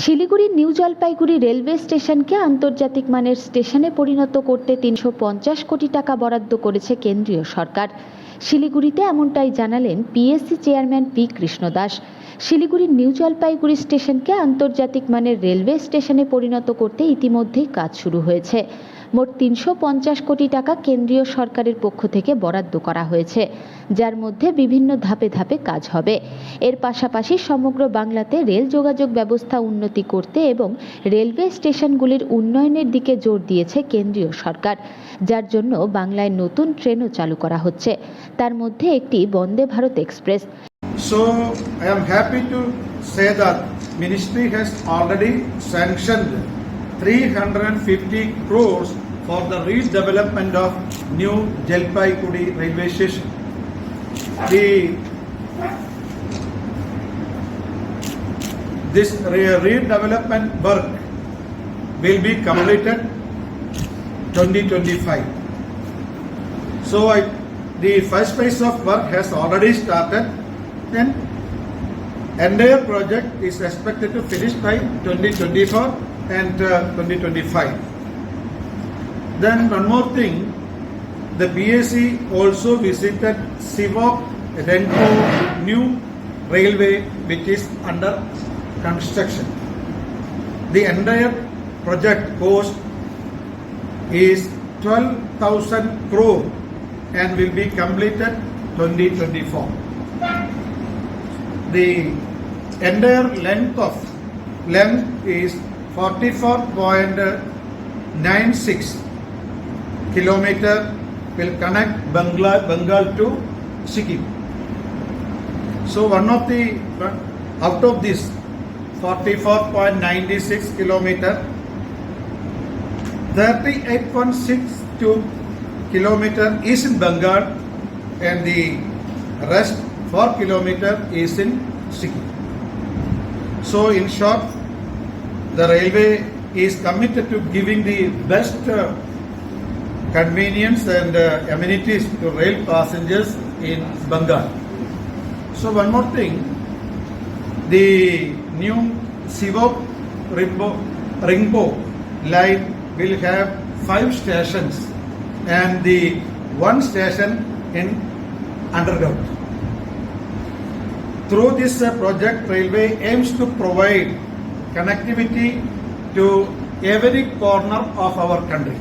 শিলিগুড়ির new Jalpaiguri railway স্টেশনকে আন্তর্জাতিক মানের স্টেশনে পরিণত করতে তিনশো পঞ্চাশ কোটি টাকা বরাদ্দ করেছে কেন্দ্রীয় সরকার। শিলিগুড়িতে এমনটাই জানালেন PSC chairman P Krishna Das শিলিগুড়ির নিউ জলপাইগুড়ি স্টেশনকে আন্তর্জাতিক মানের রেলওয়ে স্টেশনে পরিণত করতে ইতিমধ্যেই কাজ শুরু হয়েছে। মোট তিনশো পঞ্চাশ কোটি টাকা কেন্দ্রীয় সরকারের পক্ষ থেকে বরাদ্দ করা হয়েছে, যার মধ্যে বিভিন্ন ধাপে ধাপে কাজ হবে। এর পাশাপাশি সমগ্র বাংলাতে রেল যোগাযোগ ব্যবস্থা উন্নতি করতে এবং রেলওয়ে স্টেশনগুলির উন্নয়নের দিকে জোর দিয়েছে কেন্দ্রীয় সরকার, যার জন্য বাংলায় নতুন ট্রেনও চালু করা হচ্ছে। তার মধ্যে একটি Vande Bharat express. So, I am happy to say that ministry has already sanctioned 350 crores for the redevelopment of new Jalpaiguri railway station. The this redevelopment work will be completed 2025. So I, the first phase of work has already started and entire project is expected to finish by 2024 and uh, 2025. Then one more thing, the BAC also visited Sivok Renko new railway which is under construction. The entire project cost is 12,000 crore and will be completed 2024. The entire length of length is 44.96 kilometer will connect Bengal, Bengal to Sikkim. So one of the out of this 44.96 kilometer 38.62 kilometer is in Bengal and the rest 4 kilometer is in Sikkim. So in short, the railway is committed to giving the best uh, convenience and uh, amenities to rail passengers in Bengal. So one more thing, the new Sivok Ringbo line will have five stations and the one station in underground. Through this uh, project, railway aims to provide connectivity to every corner of our country.